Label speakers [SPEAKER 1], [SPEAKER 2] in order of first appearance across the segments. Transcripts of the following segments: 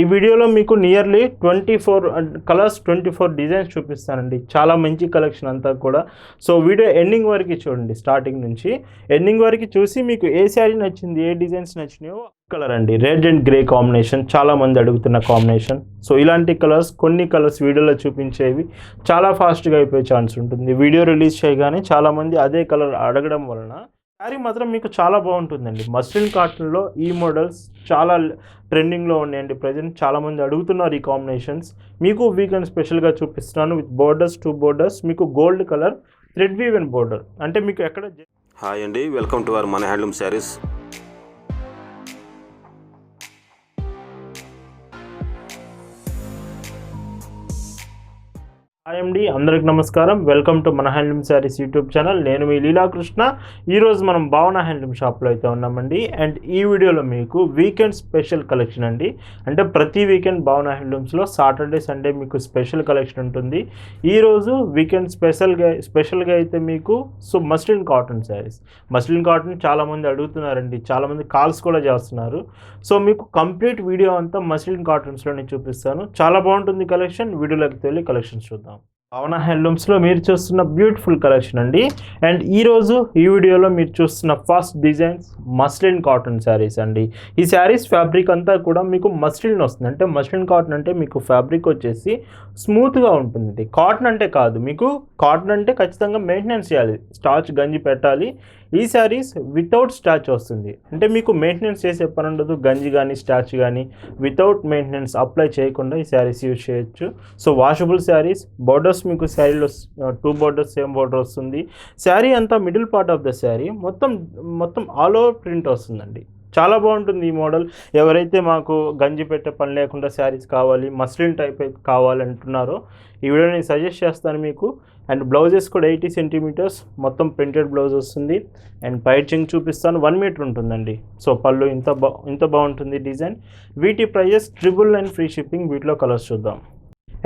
[SPEAKER 1] ఈ వీడియోలో మీకు nearly twenty four colours twenty four designs చూపిస్తానండి. చాలా మంచి కలెక్షన్ అంతా కూడా. సో వీడియో ఎండింగ్ వరకు చూడండి స్టార్టింగ్ నుంచి. ఎండింగ్ వరకు చూసి మీకు ఏ శారీ నచ్చింది ఏ డిజైన్స్ నచ్చినాయో కలర్ అండి. రెడ్ అండ్ గ్రే కాంబినేషన్ చాలా మంది అడుగుతున్న కాంబినేషన్ సో ఇలాంటి కలర్స్ కొన్ని కలర్స్ వీడియోలో చూపించేవి చాలా ఫాస్ట్గా అయిపోయే ఛాన్స్ ఉంటుంది. వీడియో రిలీజ్ చేయగానే చాలామంది అదే కలర్ అడగడం వలన శారీ మాత్రం మీకు చాలా బాగుంటుందండి. మస్లిన్ కాటన్లో ఈ మోడల్స్ చాలా ట్రెండింగ్లో ఉన్నాయండి. ప్రజెంట్ చాలామంది అడుగుతున్నారు ఈ కాంబినేషన్స్. మీకు వీకెండ్ స్పెషల్గా చూపిస్తున్నాను విత్ బోర్డర్స్ టూ బోర్డర్స్. మీకు gold colour thread woven border. అంటే మీకు ఎక్కడ
[SPEAKER 2] హాయ్ అండి. వెల్కమ్ టు అవర్ మన హ్యాండ్లూమ్ శారీస్.
[SPEAKER 1] హాయ్ అండి అందరికి నమస్కారం. వెల్కమ్ టు మన హ్యాండ్లూమ్ శారీస్ యూట్యూబ్ ఛానల్ నేను మీ లీలాకృష్ణ. ఈరోజు మనం భావన హ్యాండ్లూమ్ షాప్లో అయితే ఉన్నామండి అండ్. ఈ వీడియోలో మీకు వీకెండ్ స్పెషల్ కలెక్షన్ అండి. అంటే ప్రతి వీకెండ్ భావన హ్యాండ్లూమ్స్లో సాటర్డే సండే మీకు స్పెషల్ కలెక్షన్ ఉంటుంది. ఈరోజు వీకెండ్ స్పెషల్గా స్పెషల్గా అయితే మీకు so muslin cotton saris muslin cotton చాలామంది అడుగుతున్నారండి. చాలామంది కాల్స్ కూడా చేస్తున్నారు. సో మీకు కంప్లీట్ వీడియో అంతా మస్లిన్ కాటన్స్లోనే చూపిస్తాను. చాలా బాగుంటుంది కలెక్షన్ వీడియోలోకి వెళ్ళి కలెక్షన్స్ చూద్దాం. భావన హ్యాండ్లూమ్స్లో మీరు చూస్తున్న బ్యూటిఫుల్ కలెక్షన్ అండి. అండ్ ఈరోజు ఈ వీడియోలో మీరు చూస్తున్న first designs muslin cotton saris అండి. ఈ శారీస్ ఫ్యాబ్రిక్ అంతా కూడా మీకు మస్లిన్ వస్తుంది. అంటే మస్లిన్ కాటన్ అంటే మీకు ఫ్యాబ్రిక్ వచ్చేసి స్మూత్గా ఉంటుంది కాటన్ అంటే కాదు మీకు కాటన్ అంటే ఖచ్చితంగా మెయింటెనెన్స్ చేయాలి. స్టార్చ్ గంజి పెట్టాలి. ఈ శారీస్ వితౌట్ స్టాచ్ వస్తుంది. అంటే మీకు మెయింటెనెన్స్ చేసే పని ఉండదు. గంజి కానీ స్టాచ్ కానీ వితౌట్ మెయింటెనెన్స్ అప్లై చేయకుండా ఈ శారీస్ యూజ్ చేయొచ్చు. సో వాషబుల్ శారీస్ బోర్డర్స్ మీకు శారీలో టూ బోర్డర్స్ సేమ్ బార్డర్ వస్తుంది. శారీ అంతా middle part of the sari. మొత్తం మొత్తం ఆల్ ఓవర్ ప్రింట్ వస్తుందండి. చాలా బాగుంటుంది ఈ మోడల్. ఎవరైతే మాకు గంజి పెట్టే పని లేకుండా శారీస్ కావాలి మస్లిన్ టైప్ కావాలంటున్నారో ఈ వీడియో నేను సజెస్ట్ చేస్తాను మీకు. అండ్ బ్లౌజెస్ కూడా ఎయిటీ సెంటీమీటర్స్ మొత్తం ప్రింటెడ్ బ్లౌజ్ వస్తుంది. అండ్ పైచింగ్ చూపిస్తాను వన్ మీటర్ ఉంటుందండి. సో పళ్ళు ఇంత బా ఇంత బాగుంటుంది డిజైన్. వీటి prices triple nine free shipping వీటిలో కలర్స్ చూద్దాం.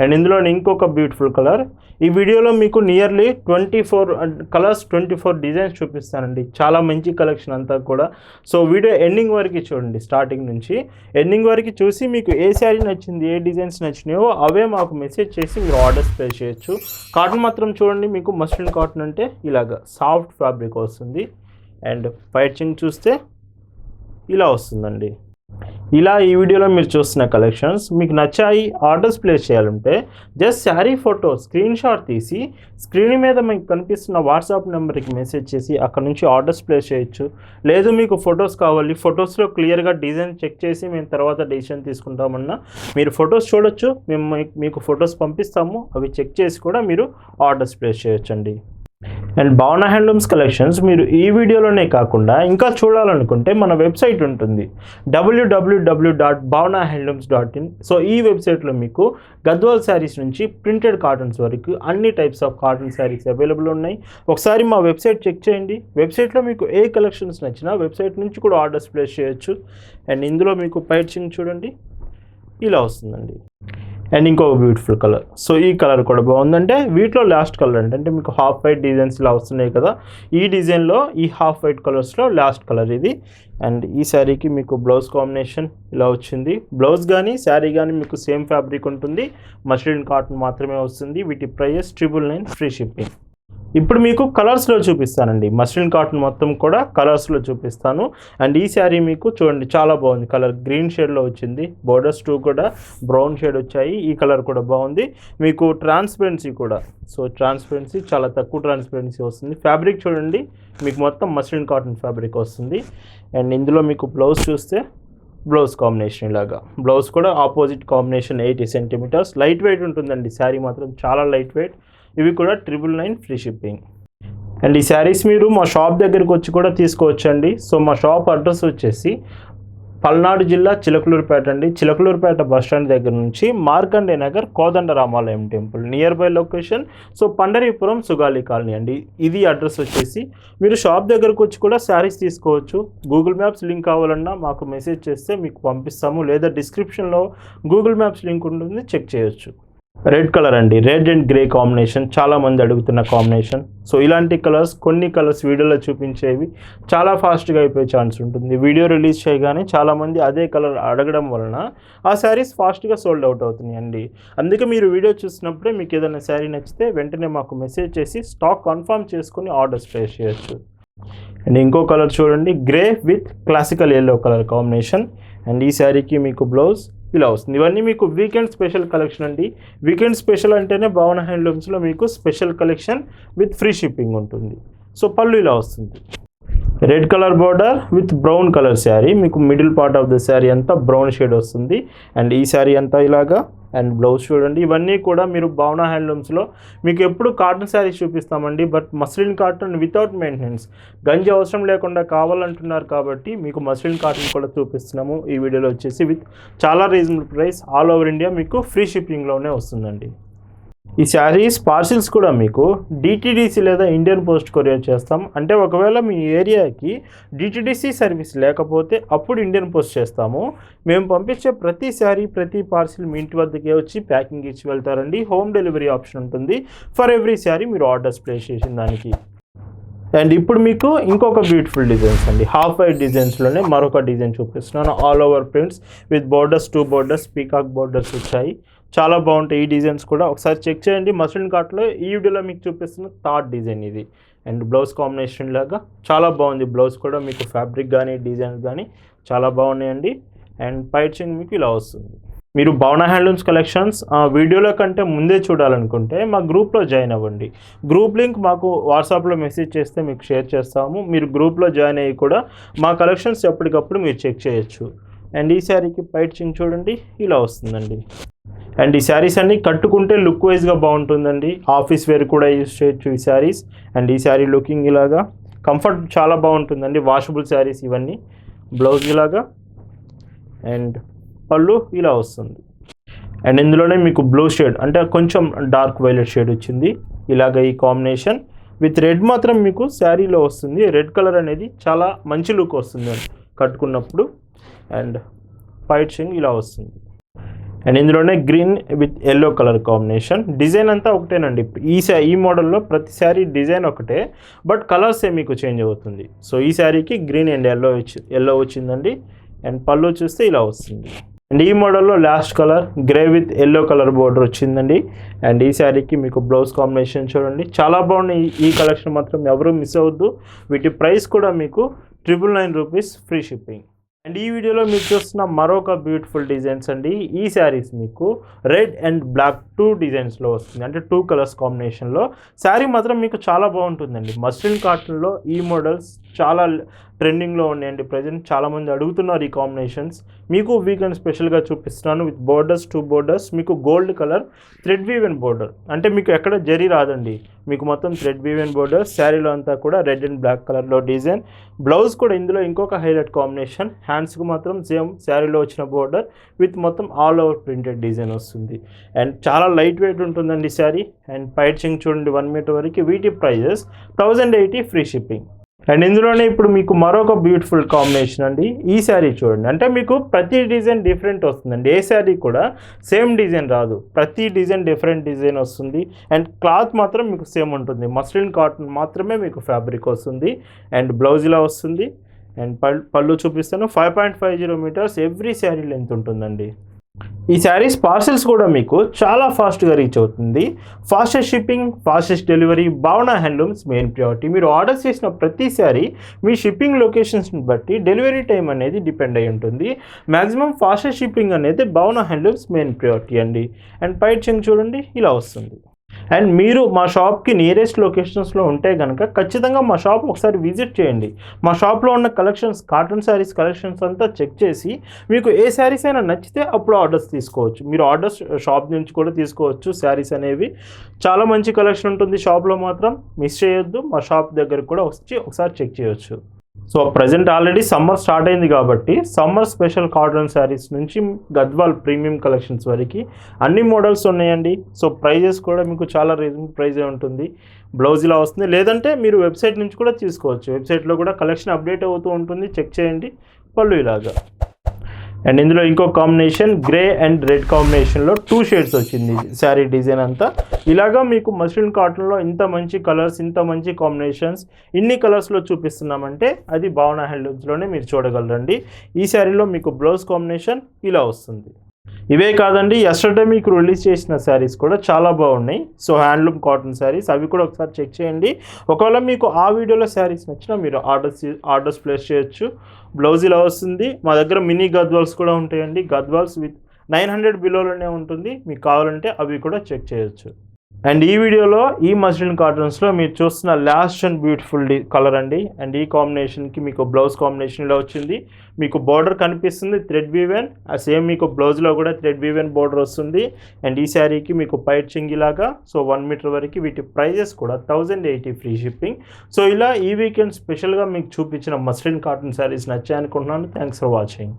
[SPEAKER 1] అండ్ ఇందులో ఇంకొక బ్యూటిఫుల్ కలర్ ఈ వీడియోలో మీకు nearly twenty four colours twenty four designs చూపిస్తానండి. చాలా మంచి కలెక్షన్ అంతా కూడా. సో వీడియో ఎండింగ్ వరకు చూడండి స్టార్టింగ్ నుంచి. ఎండింగ్ వరకు చూసి మీకు ఏ శారీ నచ్చింది ఏ డిజైన్స్ నచ్చినాయో అవే మాకు మెసేజ్ చేసి మీరు ఆర్డర్స్ ప్లే చేయొచ్చు. కాటన్ మాత్రం చూడండి మీకు మస్లిన్ కాటన్ అంటే ఇలాగ సాఫ్ట్ ఫ్యాబ్రిక్ వస్తుంది. అండ్ ఫైచింగ్ చూస్తే ఇలా వస్తుందండి. ఇలా ఈ వీడియోలో మీరు చూస్తున్న కలెక్షన్స్ మీకు నచ్చాయి ఆర్డర్స్ ప్లేస్ చేయాలంటే just sari photo screen shot తీసి స్క్రీన్ మీద మీకు కనిపిస్తున్న వాట్సాప్ నెంబర్కి మెసేజ్ చేసి అక్కడ నుంచి ఆర్డర్స్ ప్లేస్ చేయొచ్చు. లేదు మీకు ఫొటోస్ కావాలి ఫొటోస్లో క్లియర్గా డిజైన్ చెక్ చేసి మేము తర్వాత డిసిషన్ తీసుకుంటామన్నా మీరు ఫొటోస్ చూడొచ్చు మేము మీకు- మీకు ఫొటోస్ పంపిస్తాము అవి చెక్ చేసి కూడా మీరు ఆర్డర్స్ ప్లేస్ చేయొచ్చండి. అండ్ భావన హ్యాండ్లూమ్స్ కలెక్షన్స్ మీరు ఈ వీడియోలోనే కాకుండా ఇంకా చూడాలనుకుంటే మన వెబ్సైట్ ఉంటుంది. W W W dot Bhavana handlooms dot in so ఈ వెబ్సైట్లో మీకు గద్వాల్ శారీస్ నుంచి ప్రింటెడ్ కాటన్స్ వరకు అన్ని types of cotton saris available ఉన్నాయి. ఒకసారి మా వెబ్సైట్ చెక్ చేయండి. వెబ్సైట్లో మీకు ఏ కలెక్షన్స్ నచ్చినా వెబ్సైట్ నుంచి కూడా ఆర్డర్స్ ప్లేస్ చేయొచ్చు. అండ్ ఇందులో మీకు పైచింగ్ చూడండి. ఇలా వస్తుందండి. అండ్ ఇంకో బ్యూటిఫుల్ కలర్ సో ఈ కలర్ కూడా బాగుందంటే వీటిలో లాస్ట్ కలర్ అంటే అంటే మీకు హాఫ్ వైట్ డిజైన్స్ ఇలా వస్తున్నాయి కదా ఈ డిజైన్లో ఈ హాఫ్ వైట్ కలర్స్లో లాస్ట్ కలర్ ఇది. అండ్ ఈ శారీకి మీకు బ్లౌజ్ కాంబినేషన్ ఇలా వచ్చింది. బ్లౌజ్ కానీ శారీ కానీ మీకు సేమ్ ఫ్యాబ్రిక్ ఉంటుంది. మస్లిన్ కాటన్ మాత్రమే వస్తుంది. వీటి price triple nine free shipping ఇప్పుడు మీకు కలర్స్లో చూపిస్తానండి. మస్లిన్ కాటన్ మొత్తం కూడా కలర్స్లో చూపిస్తాను. అండ్ ఈ శారీ మీకు చూడండి చాలా బాగుంది. కలర్ గ్రీన్ షేడ్లో వచ్చింది. బోర్డర్స్ టూ కూడా బ్రౌన్ షేడ్ వచ్చాయి. ఈ కలర్ కూడా బాగుంది. మీకు ట్రాన్స్పరెన్సీ కూడా. సో ట్రాన్స్పరెన్సీ చాలా తక్కువ ట్రాన్స్పరెన్సీ వస్తుంది. ఫ్యాబ్రిక్ చూడండి మీకు మొత్తం మస్లిన్ కాటన్ ఫ్యాబ్రిక్ వస్తుంది. అండ్ ఇందులో మీకు బ్లౌజ్ చూస్తే బ్లౌజ్ కాంబినేషన్ ఇలాగా బ్లౌజ్ కూడా opposite combination eighty centimetres light weight ఉంటుందండి. శారీ మాత్రం చాలా లైట్ వెయిట్ ఇవి కూడా triple nine free shipping and ఈ శారీస్ మీరు మా షాప్ దగ్గరికి వచ్చి కూడా తీసుకోవచ్చండి. సో మా షాప్ అడ్రస్ వచ్చేసి పల్నాడు జిల్లా చిలకలూరుపేట అండి. చిలకలూరుపేట బస్ స్టాండ్ దగ్గర నుంచి Markande Nagar Kodanda Ramalayam temple. Near by location so Pandaripuram Sugali colony అండి. ఇది అడ్రస్ వచ్చేసి మీరు షాప్ దగ్గరకు వచ్చి కూడా శారీస్ తీసుకోవచ్చు. గూగుల్ మ్యాప్స్ లింక్ కావాలన్నా మాకు మెసేజ్ చేస్తే మీకు పంపిస్తాము. లేదా డిస్క్రిప్షన్లో గూగుల్ మ్యాప్స్ లింక్ ఉంటుంది చెక్ చేయొచ్చు. రెడ్ కలర్ అండి. Red and grey combination. చాలా మంది అడుగుతున్న కాంబినేషన్. సో ఇలాంటి కలర్స్ కొన్ని కలర్స్ వీడియోలో చూపించేవి చాలా ఫాస్ట్గా అయిపోయే ఛాన్స్ ఉంటుంది. వీడియో రిలీజ్ చేయగానే చాలామంది అదే కలర్ అడగడం వలన ఆ శారీస్ ఫాస్ట్గా సోల్డ్ అవుట్ అవుతున్నాయి అండి అందుకే మీరు వీడియో చూసినప్పుడే మీకు ఏదైనా శారీ నచ్చితే వెంటనే మాకు మెసేజ్ చేసి స్టాక్ కన్ఫర్మ్ చేసుకుని ఆర్డర్స్ ప్లేస్ చేయొచ్చు. అండ్ ఇంకో కలర్ చూడండి. Grey with classical yellow colour combination. And ఈ శారీకి మీకు బ్లౌజ్ ఇలా వస్తుంది. ఇవన్నీ మీకు వీకెండ్ స్పెషల్ కలెక్షన్ అండి. వీకెండ్ స్పెషల్ అంటేనే భావన హ్యాండ్లూమ్స్లో మీకు special collection with free shipping ఉంటుంది. సో పళ్ళు ఇలా వస్తుంది. Red colour border with brown colour sari. మీకు middle part of the sari అంతా బ్రౌన్ షేడ్ వస్తుంది. అండ్ ఈ శారీ అంతా ఇలాగా అండ్ బ్లౌజ్ చూడండి. ఇవన్నీ కూడా మీరు భావన హ్యాండ్లూమ్స్లో. మీకు ఎప్పుడు cotton saris చూపిస్తామండి. But muslin cotton without maintenance. గంజి అవసరం లేకుండా కావాలంటున్నారు కాబట్టి మీకు మస్లిన్ కాటన్ కూడా చూపిస్తున్నాము. ఈ వీడియోలో వచ్చేసి విత్ చాలా reasonable price all over India. మీకు ఫ్రీ షిప్పింగ్లోనే వస్తుందండి. ఈ శారీస్ పార్సిల్స్ కూడా మీకు డిటిడిసి లేదా ఇండియన్ పోస్ట్ కొరియర్ చేస్తాం. అంటే ఒకవేళ మీ ఏరియాకి డిటిడిసి సర్వీస్ లేకపోతే అప్పుడు ఇండియన్ పోస్ట్ చేస్తాము. మేము పంపించే ప్రతి శారీ ప్రతి పార్సిల్ మీ ఇంటి వద్దకే వచ్చి ప్యాకింగ్ ఇచ్చి వెళ్తారండి. హోమ్ డెలివరీ ఆప్షన్ ఉంటుంది. ఫర్ ఎవ్రీ శారీ మీరు ఆర్డర్స్ ప్లేస్ చేసిన దానికి. అండ్ ఇప్పుడు మీకు ఇంకొక బ్యూటిఫుల్ డిజైన్స్ అండి. హాఫ్ వైట్ డిజైన్స్లోనే మరొక డిజైన్ చూపిస్తున్నాను. All over prints with borders two borders peacock borders వచ్చాయి. చాలా బాగుంటాయి ఈ డిజైన్స్ కూడా. ఒకసారి చెక్ చేయండి. మస్లిన్ కార్ట్లో ఈ వీడియోలో మీకు చూపిస్తున్న థర్డ్ డిజైన్ ఇది. అండ్ బ్లౌజ్ కాంబినేషన్ లాగా చాలా బాగుంది. బ్లౌజ్ కూడా మీకు ఫ్యాబ్రిక్ కానీ డిజైన్స్ కానీ చాలా బాగున్నాయండి. అండ్ పైచింగ్ మీకు ఇలా వస్తుంది. మీరు భవన హ్యాండ్లూమ్స్ కలెక్షన్స్ ఆ, వీడియోలో కంటే ముందే చూడాలనుకుంటే మా గ్రూప్లో జాయిన్ అవ్వండి. గ్రూప్ లింక్ మాకు వాట్సాప్లో మెసేజ్ చేస్తే మీకు షేర్ చేస్తాము. మీరు గ్రూప్లో జాయిన్ అయ్యి కూడా మా కలెక్షన్స్ ఎప్పటికప్పుడు మీరు చెక్ చేయొచ్చు. అండ్ ఈ శారీకి పైచింగ్ చూడండి. ఇలా వస్తుందండి. అండ్ ఈ శారీస్ అన్ని కట్టుకుంటే లుక్ వైజ్గా బాగుంటుందండి. ఆఫీస్ వేర్ కూడా యూజ్ చేయొచ్చు ఈ శారీస్. అండ్ ఈ శారీ లుకింగ్ ఇలాగా కంఫర్ట్ చాలా బాగుంటుందండి. వాషబుల్ శారీస్ ఇవన్నీ. బ్లౌజ్ ఇలాగా. అండ్ పళ్ళు ఇలా వస్తుంది. అండ్ ఇందులోనే మీకు బ్లూ షేడ్ అంటే కొంచెం డార్క్ వైలెట్ షేడ్ వచ్చింది. ఇలాగ ఈ కాంబినేషన్ విత్ రెడ్ మాత్రం మీకు శారీలో వస్తుంది. రెడ్ కలర్ అనేది చాలా మంచి లుక్ వస్తుంది. కట్టుకున్నప్పుడు. అండ్ పైట్ షింగ్ ఇలా వస్తుంది. అండ్ ఇందులోనే green with yellow colour combination design అంతా ఒకటేనండి. ఈ శా ఈ మోడల్లో ప్రతి శారీ డిజైన్ ఒకటే బట్ కలర్సే మీకు చేంజ్ అవుతుంది. సో ఈ శారీకి గ్రీన్ అండ్ ఎల్లో వచ్చి ఎల్లో వచ్చిందండి. అండ్ పళ్ళు చూస్తే ఇలా వస్తుంది. అండ్ ఈ మోడల్లో last colour grey with yellow colour border వచ్చిందండి. అండ్ ఈ శారీకి మీకు బ్లౌజ్ కాంబినేషన్ చూడండి. చాలా బాగున్నాయి. ఈ- కలెక్షన్ మాత్రం ఎవరూ మిస్ అవ్వద్దు. వీటి ప్రైస్ కూడా మీకు triple nine rupees free shipping and ఈ వీడియోలో మీరు చూస్తున్న మరొక బ్యూటిఫుల్ డిజైన్స్ అండి. ఈ శారీస్ మీకు రెడ్ అండ్ బ్లాక్ టూ డిజైన్స్లో వస్తుంది. అంటే టూ కలర్స్ కాంబినేషన్లో శారీ మాత్రం మీకు చాలా బాగుంటుందండి. మస్లిన్ కాటన్లో ఈ మోడల్స్ చాలా ట్రెండింగ్లో ఉన్నాయండి. ప్రజెంట్ చాలామంది అడుగుతున్నారు ఈ కాంబినేషన్స్. మీకు వీకెండ్ స్పెషల్గా చూపిస్తున్నాను. విత్ బోర్డర్స్ టూ బోర్డర్స్ మీకు gold colour thread woven border. అంటే మీకు ఎక్కడ జరీ రాదండి. మీకు మొత్తం థ్రెడ్ వీవెన్ బోర్డర్ శారీలో అంతా కూడా రెడ్ అండ్ బ్లాక్ కలర్లో డిజైన్. బ్లౌజ్ కూడా ఇందులో ఇంకొక హైలైట్ కాంబినేషన్. హ్యాండ్స్కి మాత్రం సేమ్ శారీలో వచ్చిన బోర్డర్ విత్ మొత్తం ఆల్ ఓవర్ ప్రింటెడ్ డిజైన్ వస్తుంది. అండ్ చాలా లైట్ వెయిట్ ఉంటుందండి శారీ. అండ్ పైచింగ్ చూడండి వన్ మీటర్ వరకు వీటి prices thousand eighty free shipping. And ఇందులోనే ఇప్పుడు మీకు మరొక బ్యూటిఫుల్ కాంబినేషన్ అండి. ఈ శారీ చూడండి. అంటే మీకు ప్రతి డిజైన్ డిఫరెంట్ వస్తుందండి. ఏ శారీ కూడా సేమ్ డిజైన్ రాదు. ప్రతి డిజైన్ డిఫరెంట్ డిజైన్ వస్తుంది. అండ్ క్లాత్ మాత్రం మీకు సేమ్ ఉంటుంది. మస్లిన్ కాటన్ మాత్రమే మీకు ఫ్యాబ్రిక్ వస్తుంది. అండ్ బ్లౌజ్ ఇలా వస్తుంది. అండ్ పళ్ళు చూపిస్తాను. Five point five zero metres every sari length ఉంటుందండి. ఈ శారీస్ పార్సెల్స్ కూడా మీకు చాలా ఫాస్ట్గా రీచ్ అవుతుంది. Fastest shipping fastest delivery Bhavana handlooms main priority మీరు ఆర్డర్ చేసిన ప్రతి మీ షిప్పింగ్ లొకేషన్స్ని బట్టి డెలివరీ టైం అనేది డిపెండ్ అయి ఉంటుంది. మ్యాక్సిమం ఫాస్టెస్ట్ షిప్పింగ్ అనేది భావన హ్యాండ్లూమ్స్ మెయిన్ ప్రియారిటీ అండి. అండ్ పైట్ చెంగ్ చూడండి ఇలా వస్తుంది. అండ్ మీరు మా షాప్కి నియరెస్ట్ లొకేషన్స్లో ఉంటే కనుక ఖచ్చితంగా మా షాప్ ఒకసారి విజిట్ చేయండి. మా షాప్లో ఉన్న కలెక్షన్స్ కాటన్ శారీస్ కలెక్షన్స్ అంతా చెక్ చేసి మీకు ఏ శారీస్ అయినా నచ్చితే అప్పుడు ఆర్డర్స్ తీసుకోవచ్చు. మీరు ఆర్డర్స్ షాప్ నుంచి కూడా తీసుకోవచ్చు శారీస్ అనేవి. చాలా మంచి కలెక్షన్ ఉంటుంది షాప్లో మాత్రం. మిస్ చేయొద్దు. మా షాప్ దగ్గర కూడా వచ్చి ఒకసారి చెక్ చేయొచ్చు. So present already summer start అయింది కాబట్టి సమ్మర్ స్పెషల్ కాటన్ శారీస్ నుంచి గద్వాల్ ప్రీమియం కలెక్షన్స్ వరకు అన్ని మోడల్స్ ఉన్నాయండి. సో ప్రైజెస్ కూడా మీకు చాలా రీజనబుల్ ప్రైజే ఉంటుంది. బ్లౌజ్ ఇలా వస్తుంది. లేదంటే మీరు వెబ్సైట్ నుంచి కూడా తీసుకోవచ్చు. వెబ్సైట్లో కూడా కలెక్షన్ అప్డేట్ అవుతూ ఉంటుంది. చెక్ చేయండి. పళ్ళు ఇలాగా. అండ్ ఇందులో ఇంకో కాంబినేషన్ గ్రే అండ్ రెడ్ కాంబినేషన్లో టూ షేడ్స్ వచ్చింది శారీ డిజైన్ అంతా. ఇలాగా మీకు మస్లిన్ కాటన్లో ఇంత మంచి కలర్స్ ఇంత మంచి కాంబినేషన్స్ ఇన్ని కలర్స్లో చూపిస్తున్నామంటే అది భావన హ్యాండ్లూమ్స్లోనే మీరు చూడగలరండి. ఈ శారీలో మీకు బ్లౌజ్ కాంబినేషన్ ఇలా వస్తుంది. ఇవే కాదండి ఎస్టర్డే మీకు రిలీజ్ చేసిన శారీస్ కూడా చాలా బాగున్నాయి. సో హ్యాండ్లూమ్ కాటన్ శారీస్ అవి కూడా ఒకసారి చెక్ చేయండి. ఒకవేళ మీకు ఆ వీడియోలో శారీస్ నచ్చినా మీరు ఆర్డర్స్ ఆర్డర్స్ ప్లేస్ చేయొచ్చు. బ్లౌజ్ ఇలా వస్తుంది. మా దగ్గర మినీ గద్వాల్స్ కూడా ఉంటాయండి. గద్వాల్స్ విత్ నైన్ హండ్రెడ్ బిలోలోనే ఉంటుంది. మీకు కావాలంటే అవి కూడా చెక్ చేయొచ్చు. అండ్ ఈ వీడియోలో ఈ మస్లిన్ కాటన్స్లో మీరు చూస్తున్న లాస్ట్ అండ్ బ్యూటిఫుల్ కలర్ అండి. అండ్ ఈ కాంబినేషన్కి మీకు బ్లౌజ్ కాంబినేషన్లో వచ్చింది. మీకు బార్డర్ కనిపిస్తుంది థ్రెడ్ వీవెన్ ఆ సేమ్ మీకు బ్లౌజ్లో కూడా థ్రెడ్ వీవెన్ బార్డర్ వస్తుంది. అండ్ ఈ శారీకి మీకు పైట్ చింగిలాగా సో వన్ మీటర్ వరకు వీటి ప్రైజెస్ కూడా thousand eighty free shipping so ఇలా ఈ వీకెండ్ స్పెషల్గా మీకు చూపించిన muslin cotton saris నచ్చాయనుకుంటున్నాను. Thanks for watching